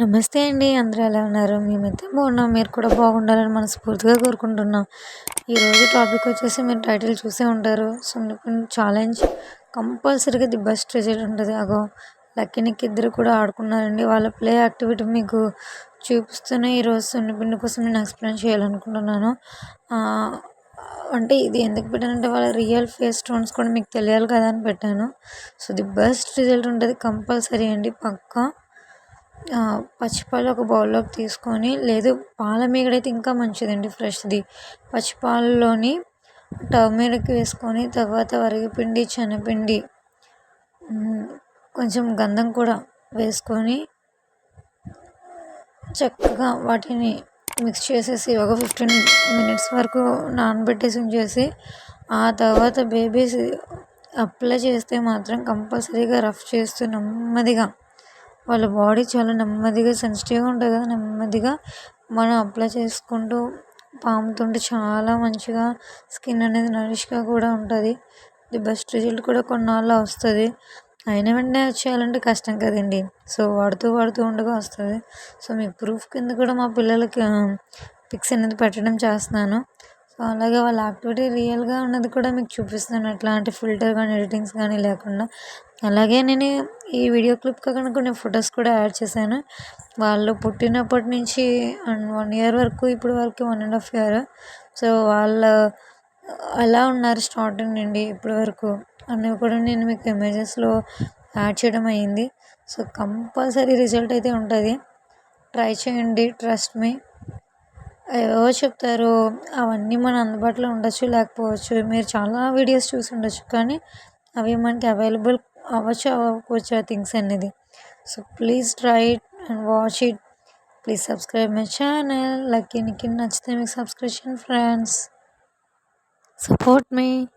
నమస్తే అండి. అందరూ ఎలా ఉన్నారు? మేమైతే బాగున్నాం. మీరు కూడా బాగుండాలని మనస్ఫూర్తిగా కోరుకుంటున్నాం. ఈరోజు టాపిక్ వచ్చేసి మీరు టైటిల్ చూసే ఉంటారు. సున్నిపిండి ఛాలెంజ్ కంపల్సరీగా ది బెస్ట్ రిజల్ట్ ఉంటుంది. అగో లక్కీనికి ఇద్దరు కూడా ఆడుకున్నారండి. వాళ్ళ ప్లే యాక్టివిటీ మీకు చూపిస్తూనే ఈరోజు సున్నపిండి కోసం నేను ఎక్స్ప్లెయిన్ చేయాలనుకుంటున్నాను. అంటే ఇది ఎందుకు పెట్టానంటే వాళ్ళ రియల్ ఫేస్ టోన్స్ కూడా మీకు తెలియాలి కదా అని పెట్టాను. సో ది బెస్ట్ రిజల్ట్ ఉంటుంది కంపల్సరీ అండి. పక్కా పచ్చిపాలు ఒక బౌల్లోకి తీసుకొని లేదు పాల మీగడ అయితే ఇంకా మంచిదండి ఫ్రెష్ది. పచ్చిపాలలోని టర్మరిక్ వేసుకొని తర్వాత వరిగిపిండి శనగపిండి కొంచెం గంధం కూడా వేసుకొని చక్కగా వాటిని మిక్స్ చేసేసి ఒక ఫిఫ్టీన్ మినిట్స్ వరకు నానబెట్టేసి ఉంచేసి ఆ తర్వాత బేబీస్ అప్లై చేస్తే మాత్రం కంపల్సరీగా రఫ్ చేస్తూ నెమ్మదిగా వాళ్ళ బాడీ చాలా నెమ్మదిగా సెన్సిటివ్గా ఉంటుంది కదా నెమ్మదిగా మనం అప్లై చేసుకుంటూ పాముతుంటే చాలా మంచిగా స్కిన్ అనేది నరిష్గా కూడా ఉంటుంది. ది బెస్ట్ రిజల్ట్ కూడా కొన్నాళ్ళు వస్తుంది. అయిన వెంటనే వచ్చేయాలంటే కష్టం కదండి. సో వాడుతూ వాడుతూ ఉండగా వస్తుంది. సో మీ ప్రూఫ్ కింద కూడా మా పిల్లలకి పిక్స్ అనేది పెట్టడం చేస్తున్నాను. సో అలాగే వాళ్ళ యాక్టివిటీ రియల్గా ఉన్నది కూడా మీకు చూపిస్తాను. ఎట్లాంటి ఫిల్టర్ కానీ ఎడిటింగ్స్ కానీ లేకుండా. అలాగే నేను ఈ వీడియో క్లిప్ కాకుండా కొన్ని ఫొటోస్ కూడా యాడ్ చేశాను. వాళ్ళు పుట్టినప్పటి నుంచి అండ్ వన్ ఇయర్ వరకు ఇప్పుడు వరకు one and half year. So వాళ్ళ అలా ఉన్నారు స్టార్టింగ్ నుండి ఇప్పటి వరకు అన్నీ కూడా నేను మీకు ఇమేజెస్లో యాడ్ చేయడం అయింది. సో కంపల్సరీ రిజల్ట్ అయితే ఉంటుంది. ట్రై చేయండి ట్రస్ట్ మీ. ఏవో చెప్తారు అవన్నీ మన అందుబాటులో ఉండొచ్చు లేకపోవచ్చు. మీరు చాలా వీడియోస్ చూసి ఉండొచ్చు కానీ అవి మనకి అవైలబుల్ అవ్వచ్చు అవ్వకపోవచ్చు ఆ థింగ్స్ అనేది. So please try it and watch it. Please subscribe my channel. Lucky Nikki నచ్చితే మీకు సబ్స్క్రిప్షన్ ఫ్రెండ్స్. సపోర్ట్ మీ.